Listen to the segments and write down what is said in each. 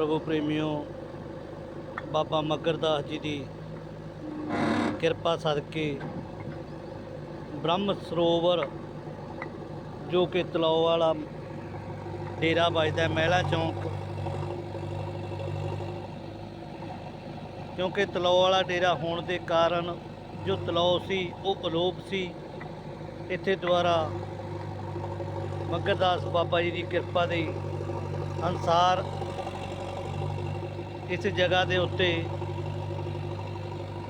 ਪ੍ਰਭੂ ਪ੍ਰੇਮਿਓ, ਬਾਬਾ ਮਗਰਦਾਸ ਜੀ ਦੀ ਕਿਰਪਾ ਸਦਕੇ ਬ੍ਰਹਮ ਸਰੋਵਰ ਜੋ ਕਿ ਤਲਾਉ ਵਾਲਾ ਡੇਰਾ ਵੱਜਦਾ ਮਹਿਲਾ ਚੌਂਕ। ਕਿਉਂਕਿ ਤਲਾਉ ਵਾਲਾ ਡੇਰਾ ਹੋਣ ਦੇ ਕਾਰਨ ਜੋ ਤਲਾਉ ਸੀ, ਉਹ ਅਲੋਪ ਸੀ। ਇੱਥੇ ਦੁਆਰਾ ਮਗਰਦਾਸ ਬਾਬਾ ਜੀ ਦੀ ਕਿਰਪਾ ਦੇ ਅਨਸਾਰ ਇਸ ਜਗ੍ਹਾ ਦੇ ਉੱਤੇ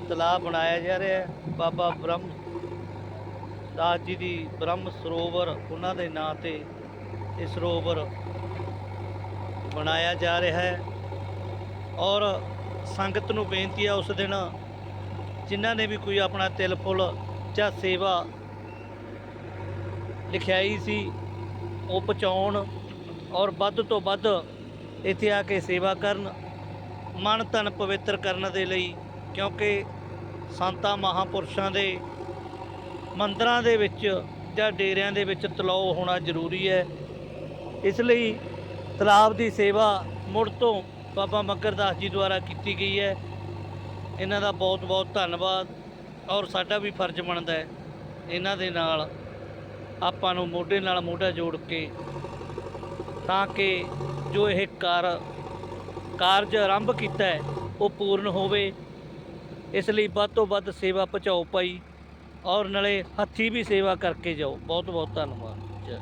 ਤਲਾਬ ਬਣਾਇਆ ਜਾ ਰਿਹਾ ਹੈ। ਬਾਬਾ ਬ੍ਰਹਮ ਦਾਸ ਜੀ ਦੀ ਬ੍ਰਹਮ ਸਰੋਵਰ, ਉਹਨਾਂ ਦੇ ਨਾਂ ਤੇ ਇਹ ਸਰੋਵਰ ਬਣਾਇਆ ਜਾ ਰਿਹਾ ਹੈ। ਔਰ ਸੰਗਤ ਨੂੰ ਬੇਨਤੀ ਹੈ ਉਸ ਦਿਨ ਜਿਨ੍ਹਾਂ ਨੇ ਵੀ ਕੋਈ ਆਪਣਾ ਤਿਲ, ਫੁੱਲ ਜਾਂ ਸੇਵਾ ਲਿਖਿਆਈ ਸੀ, ਉਹ ਪਹੁੰਚਾਉਣ ਔਰ ਵੱਧ ਤੋਂ ਵੱਧ ਇੱਥੇ ਆ ਕੇ ਸੇਵਾ ਕਰਨ। ਮਨ ਤਨ ਪਵਿੱਤਰ ਕਰਨ ਦੇ ਲਈ, ਕਿਉਂਕਿ ਸੰਤਾਂ ਮਹਾਪੁਰਸ਼ਾਂ ਦੇ ਮੰਦਰਾਂ ਦੇ ਵਿੱਚ ਜਾਂ ਡੇਰਿਆਂ ਦੇ ਵਿੱਚ ਤਲਾਉ ਹੋਣਾ ਜ਼ਰੂਰੀ ਹੈ। ਇਸ ਲਈ ਤਲਾਬ ਦੀ ਸੇਵਾ ਮੁੜ ਤੋਂ ਬਾਬਾ ਮੱਗਰਦਾਸ ਜੀ ਦੁਆਰਾ ਕੀਤੀ ਗਈ ਹੈ। ਇਹਨਾਂ ਦਾ ਬਹੁਤ ਬਹੁਤ ਧੰਨਵਾਦ ਔਰ ਸਾਡਾ ਵੀ ਫਰਜ਼ ਬਣਦਾ ਹੈ। ਇਹਨਾਂ ਦੇ ਨਾਲ ਆਪਾਂ ਨੂੰ ਮੋਢੇ ਨਾਲ ਮੋਢਾ ਜੋੜ ਕੇ ਤਾਂ ਕਿ ਜੋ ਇਹ ਕਾਰ ਕਾਰਜ ਆਰੰਭ ਕੀਤਾ ਹੈ, ਉਹ ਪੂਰਨ ਹੋਵੇ। ਇਸ ਲਈ ਵੱਧ ਤੋਂ ਵੱਧ ਸੇਵਾ ਪਹੁੰਚਾਓ ਭਾਈ, ਔਰ ਨਾਲੇ ਹੱਥੀ ਵੀ ਸੇਵਾ ਕਰਕੇ ਜਾਓ। ਬਹੁਤ ਬਹੁਤ ਧੰਨਵਾਦ। ਜੈ